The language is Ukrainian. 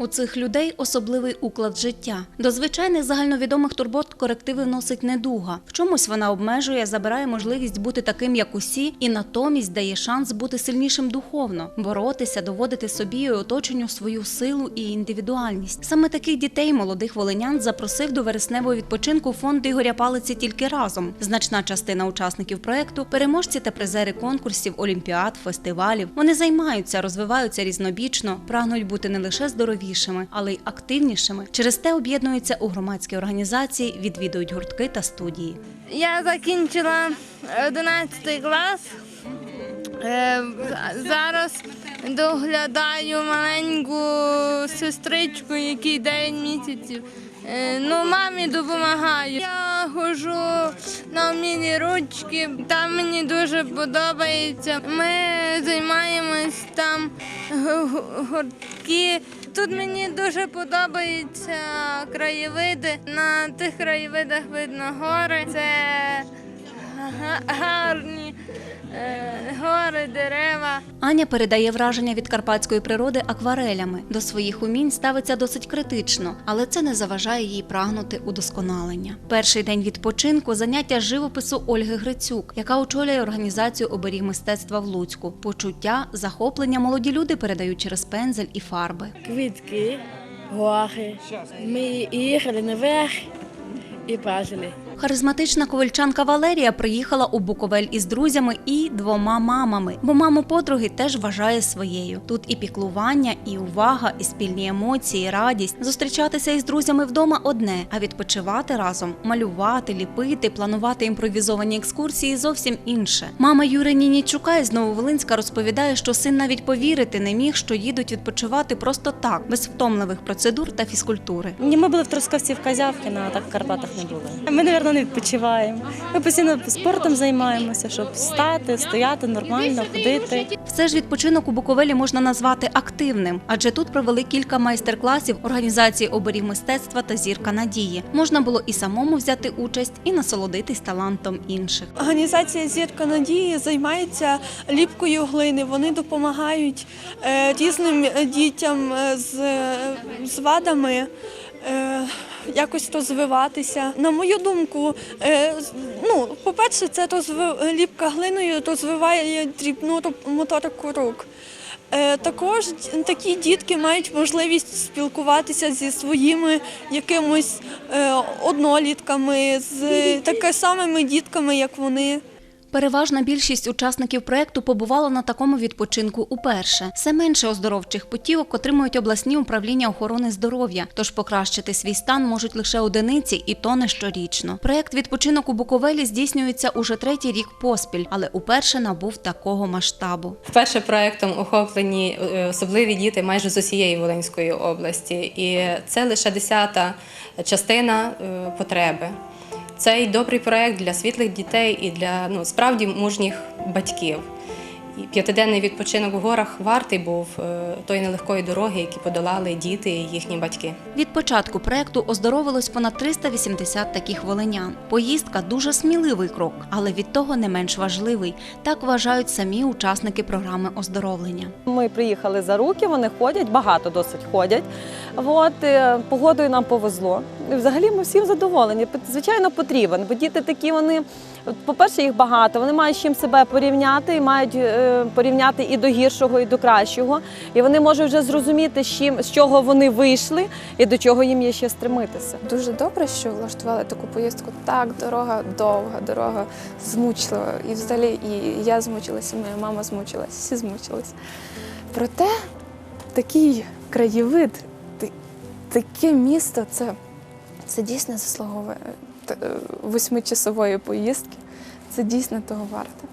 У цих людей особливий уклад життя. До звичайних загальновідомих турбот корективи вносить недуга. В чомусь вона обмежує, забирає можливість бути таким, як усі, і натомість дає шанс бути сильнішим духовно, боротися, доводити собі і оточенню свою силу і індивідуальність. Саме таких дітей молодих волинян запросив до вересневого відпочинку фонд Ігоря Палиці тільки разом. Значна частина учасників проекту переможці та призери конкурсів, олімпіад, фестивалів. Вони займаються, розвиваються різнобічно, прагнуть бути не лише здоровішими, але й активнішими. Через те об'єднуються у громадські організації, відвідують гуртки та студії. Я закінчила 11 клас. Е, Зараз доглядаю маленьку сестричку, якій 9 місяців. Е, Ну, мамі допомагаю. Я ходжу на вмілі ручки, там мені дуже подобається. Ми займаємось там гуртки. Тут мені дуже подобаються краєвиди. На тих краєвидах видно гори. Це гарні гори, дерева. Аня передає враження від карпатської природи акварелями. До своїх умінь ставиться досить критично, але це не заважає їй прагнути удосконалення. Перший день відпочинку заняття живопису Ольги Грицюк, яка очолює організацію оберіг мистецтва в Луцьку. Почуття, захоплення молоді люди передають через пензель і фарби. квітки, гори. Ми їхали наверх і бачили. Харизматична ковальчанка Валерія приїхала у Буковель із друзями і двома мамами, бо маму подруги теж вважає своєю. Тут і піклування, і увага, і спільні емоції, і радість. Зустрічатися із друзями вдома одне, а відпочивати разом, малювати, ліпити, планувати імпровізовані екскурсії зовсім інше. Мама Юри Нінічука із Нововолинська розповідає, що син навіть повірити не міг, що їдуть відпочивати просто так, без втомливих процедур та фізкультури. Ні, ми були в Трускавці в Казявкіно, а так в Карпатах не були. Ми, мабуть, не відпочиваємо. Ми постійно спортом займаємося, щоб стати, стояти нормально, ходити. Все ж відпочинок у Буковелі можна назвати активним, адже тут провели кілька майстер-класів організації оберіг мистецтва та зірка надії. Можна було і самому взяти участь, і насолодитись талантом інших. Організація Зірка Надії займається ліпкою глини. Вони допомагають е, різним дітям е, з, е, з вадами. Якось розвиватися. На мою думку, е, ну, по-перше, це ліпка глиною розвиває дрібну моторику рук. Е, Також такі дітки мають можливість спілкуватися зі своїми якимось е, однолітками, з такими самими дітками, як вони. Переважна більшість учасників проекту побувала на такому відпочинку уперше. Все менше оздоровчих путівок отримують обласні управління охорони здоров'я, тож покращити свій стан можуть лише одиниці, і то не щорічно. Проект відпочинок у Буковелі здійснюється уже третій рік поспіль, але уперше набув такого масштабу. Вперше проектом охоплені е, особливі діти майже з усієї Волинської області, і це лише десята частина е, потреби. Цей добрий проект для світлих дітей і для ну, справді мужніх батьків. І п'ятиденний відпочинок у горах вартий був е, тої нелегкої дороги, які подолали діти і їхні батьки. Від початку проекту оздоровилось понад 380 таких волинян. Поїздка дуже сміливий крок, але від того не менш важливий. Так вважають самі учасники програми оздоровлення. Ми приїхали за руки, вони ходять, багато досить ходять. От, е, погодою нам повезло. Взагалі ми всім задоволені. Звичайно, потрібен, бо діти такі вони. По-перше, їх багато, вони мають з чим себе порівняти, і мають е, порівняти і до гіршого, і до кращого. І вони можуть вже зрозуміти, з чим з чого вони вийшли і до чого їм є ще стремитися. Дуже добре, що влаштували таку поїздку. Так, дорога довга, дорога змучлива. І взагалі і я змучилася, і моя мама змучилась, всі змучились. Проте такий краєвид, таке місто, це, це дійсно заслуговує е, е, восьмичасової поїздки. Це дійсно того варте.